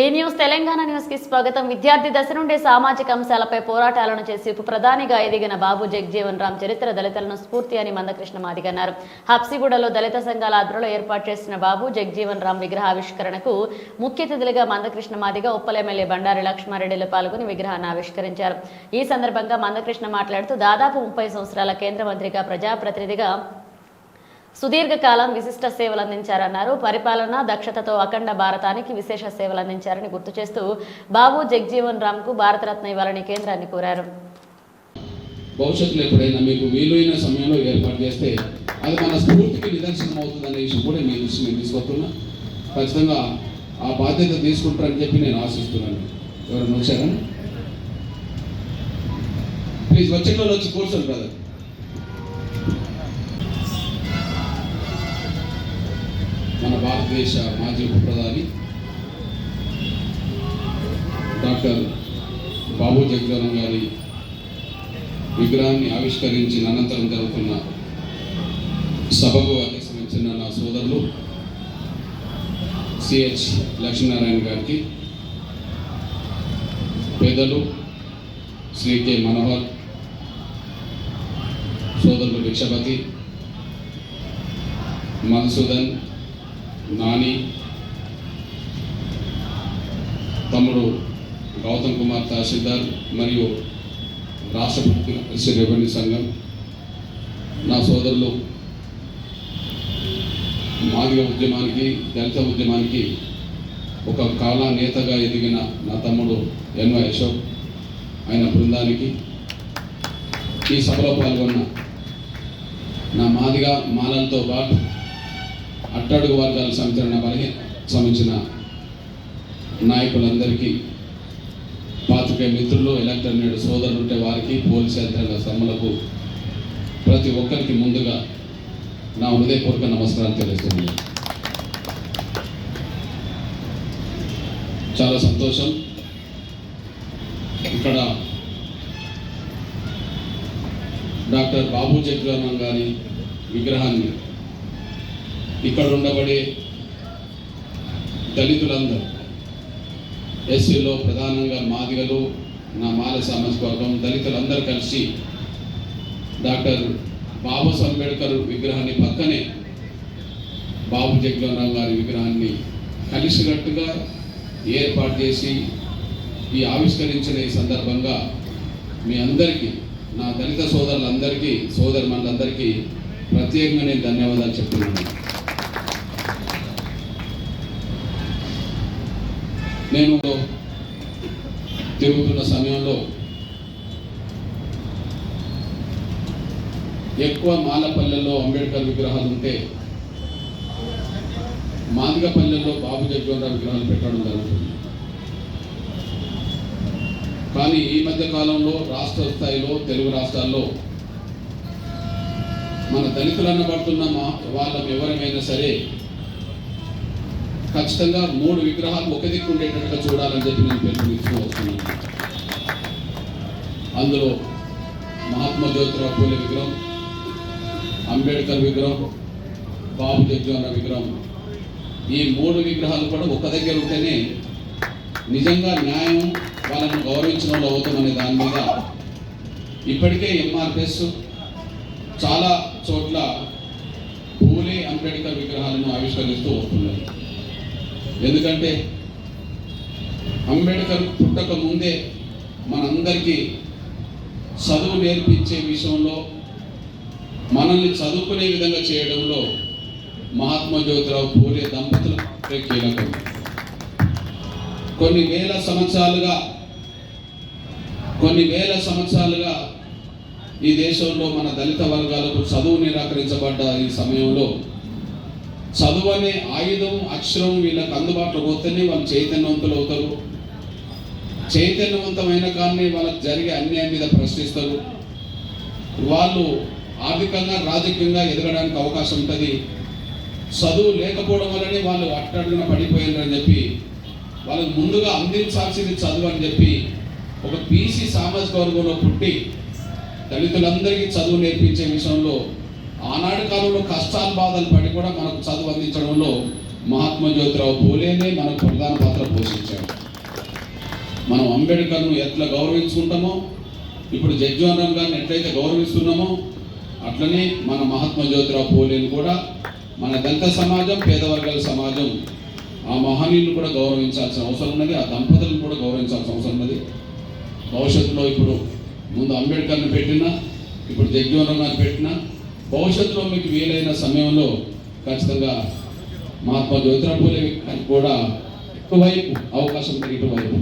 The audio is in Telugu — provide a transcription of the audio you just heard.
వి న్యూస్ తెలంగాణ న్యూస్కి స్వాగతం. విద్యార్థి దశ నుండి సామాజిక అంశాలపై పోరాటాలను చేసి ఉప ప్రధానిగా ఎదిగిన బాబు జగ్జీవన్ రామ్ చరిత్ర దళితులను స్ఫూర్తి అని మందకృష్ణ మాదిగ అన్నారు హబ్సిగూడలో దళిత సంఘాల ఆధ్వర్యంలో ఏర్పాటు చేసిన బాబు జగ్జీవన్ రామ్ విగ్రహావిష్కరణకు ముఖ్య అతిథులుగా మందకృష్ణ మాదిగ ఉప్పల ఎమ్మెల్యే బండారి లక్ష్మారెడ్డిలు పాల్గొని విగ్రహాన్ని ఆవిష్కరించారు. ఈ సందర్భంగా మందకృష్ణ మాట్లాడుతూ దాదాపు ముప్పై సంవత్సరాల కేంద్ర మంత్రిగా ప్రజాప్రతినిధిగా సుదీర్ఘకాలం విశిష్ట సేవలు అందించారన్నారు. పరిపాలన దక్షతతో అఖండ భారతానికి విశేష సేవలు అందించారని గుర్తు చేస్తూ బాబు జగ్జీవన్ రామ్కు భారతరత్న ఇవ్వాలని కేంద్రాన్ని కోరారు. భవిష్యత్తులో ఎప్పుడైనా మీకు వీలైన సమయంలో ఏర్పాటు చేస్తే అది మన స్ఫూర్తికి నిదర్శనం అవుతుంది అనే విషయం కూడా మీ దృష్టి నేను తీసుకొస్తున్నా. ఖచ్చితంగా ఆ బాధ్యత తీసుకుంటారని చెప్పి నేను ఆశిస్తున్నాను. ఎవరైనా వచ్చారా? ప్లీజ్ వచ్చిన వాళ్ళు వచ్చి కూర్చోండి బ్రదర్. భారతదేశ మాజీ ఉప ప్రధాని డాక్టర్ బాబు జగజీవన్ గారి విగ్రహాన్ని ఆవిష్కరించిన అనంతరం జరుగుతున్న సభకు అధ్యక్షించిన నా సోదరులు సిహెచ్ లక్ష్మీనారాయణ గారికి పేదలు శ్రీ కె మనోహర్ సోదరులు భిక్షపతి మధుసూదన్ నాని తమ్ముడు గౌతమ్ కుమార్ తహసీల్దార్ మరియు రాష్ట్ర పరిషత్ రెవెన్యూ సంఘం. నా సోదరులు మాదిగ ఉద్యమానికి దళిత ఉద్యమానికి ఒక కాల నేతగా ఎదిగిన నా తమ్ముడు ఎన్వై అశోక్ ఆయన బృందానికి ఈ సభలో పాల్గొన్న నా మాదిగ మాలలతో పాటు అట్టడుగు వర్గాల సంచరణ బలహీన సంబంధించిన నాయకులందరికీ పాత్రికే మిత్రులు ఎలక్టర్ నేడు సోదరులు ఉంటే వారికి పోలీస్ యంత్రాంగ సమ్ములకు ప్రతి ఒక్కరికి ముందుగా నా హృదయపూర్వక నమస్కారం తెలుస్తున్నాను చాలా సంతోషం. ఇక్కడ డాక్టర్ బాబు జగ్జీవన్ గారి విగ్రహాన్ని ఇక్కడ ఉండబడే దళితులందరూ ఎస్సీలో ప్రధానంగా మాదిగలు నా మాల సామాజిక వర్గం దళితులందరూ కలిసి డాక్టర్ బాబు అంబేద్కర్ విగ్రహాన్ని పక్కనే బాబు జగన్ గారి విగ్రహాన్ని కలిసినట్టుగా ఏర్పాటు చేసి ఈ ఆవిష్కరించిన ఈ సందర్భంగా మీ అందరికీ నా దళిత సోదరులందరికీ సోదరులందరికీ ప్రత్యేకంగా నేను ధన్యవాదాలు చెప్తున్నాను. నేను తిరుగుతున్న సమయంలో ఎక్కువ మాలపల్లెల్లో అంబేద్కర్ విగ్రహాలు ఉంటే మాదిగపల్లెల్లో బాబు జగ్జీవనరావు విగ్రహాలు పెట్టడం జరుగుతుంది. కానీ ఈ మధ్య కాలంలో రాష్ట్ర స్థాయిలో తెలుగు రాష్ట్రాల్లో మన దళితులు అనబడుతున్న మా వాళ్ళం ఎవరమైనా సరే ఖచ్చితంగా మూడు విగ్రహాలు ఒక దిక్కు ఉండేటట్టుగా చూడాలని చెప్పి నేను పిలుపునిస్తూ వస్తున్నాను. అందులో మహాత్మా జ్యోతిరావు పూలే విగ్రహం అంబేద్కర్ విగ్రహం బాబు జగ్జీవనరావు విగ్రహం. ఈ మూడు విగ్రహాలు కూడా ఒక దగ్గర ఉంటేనే నిజంగా న్యాయం వాళ్ళను గౌరవించడం వాళ్ళు అవుతామనే దాని మీద ఇప్పటికే ఎంఆర్పిఎస్ చాలా చోట్ల పూలే అంబేద్కర్ విగ్రహాలను ఆవిష్కరిస్తూ వస్తున్నారు. ఎందుకంటే అంబేద్కర్ పుట్టక ముందే మనందరికీ చదువు నేర్పించే విషయంలో మనల్ని చదువుకునే విధంగా చేయడంలో మహాత్మా జ్యోతిరావు పూలే దంపతులు కీలకం. కొన్ని వేల సంవత్సరాలుగా కొన్ని వేల సంవత్సరాలుగా ఈ దేశంలో మన దళిత వర్గాలకు చదువు నిరాకరించబడ్డ ఈ సమయంలో చదువు అనే ఆయుధం అక్షరం వీళ్ళకి అందుబాటులోకి వస్తేనే వాళ్ళు చైతన్యవంతులు అవుతారు. చైతన్యవంతమైన కానీ వాళ్ళకి జరిగే అన్యాయం మీద ప్రశ్నిస్తారు. వాళ్ళు ఆర్థికంగా రాజకీయంగా ఎదగడానికి అవకాశం ఉంటుంది. చదువు లేకపోవడం వల్లనే వాళ్ళు అట్టడుగున పడిపోయారని చెప్పి వాళ్ళకి ముందుగా అందించాల్సింది చదువు అని చెప్పి ఒక బీసీ సామాజిక వర్గంలో పుట్టి దళితులందరికీ చదువు నేర్పించే విషయంలో ఆనాడు కాలంలో కష్టాలు బాధలు పడి కూడా మన చదువు అందించడంలో మహాత్మా జ్యోతిరావు పూలేనే మనకు ప్రధాన పాత్ర పోషించాడు మనం అంబేద్కర్ను ఎట్లా గౌరవించుకుంటామో ఇప్పుడు జగ్జీవన్ రామ్ గారిని ఎట్లయితే గౌరవిస్తున్నామో అట్లనే మన మహాత్మా జ్యోతిరావు పూలేని కూడా మన దళిత సమాజం పేదవర్గాల సమాజం ఆ మహనీయులను కూడా గౌరవించాల్సిన అవసరం ఉన్నది ఆ దంపతులను కూడా గౌరవించాల్సిన అవసరం ఉన్నది. భవిష్యత్తులో ఇప్పుడు ముందు అంబేద్కర్ని పెట్టినా ఇప్పుడు జగ్జీవన్ రామ్ గారిని పెట్టినా భవిష్యత్తులో మీకు వీలైన సమయంలో ఖచ్చితంగా మహాత్మా జ్యోతిరాం పూలే గారికి కూడా ఇటువైపు అవకాశం ఉంది ఇటువైపు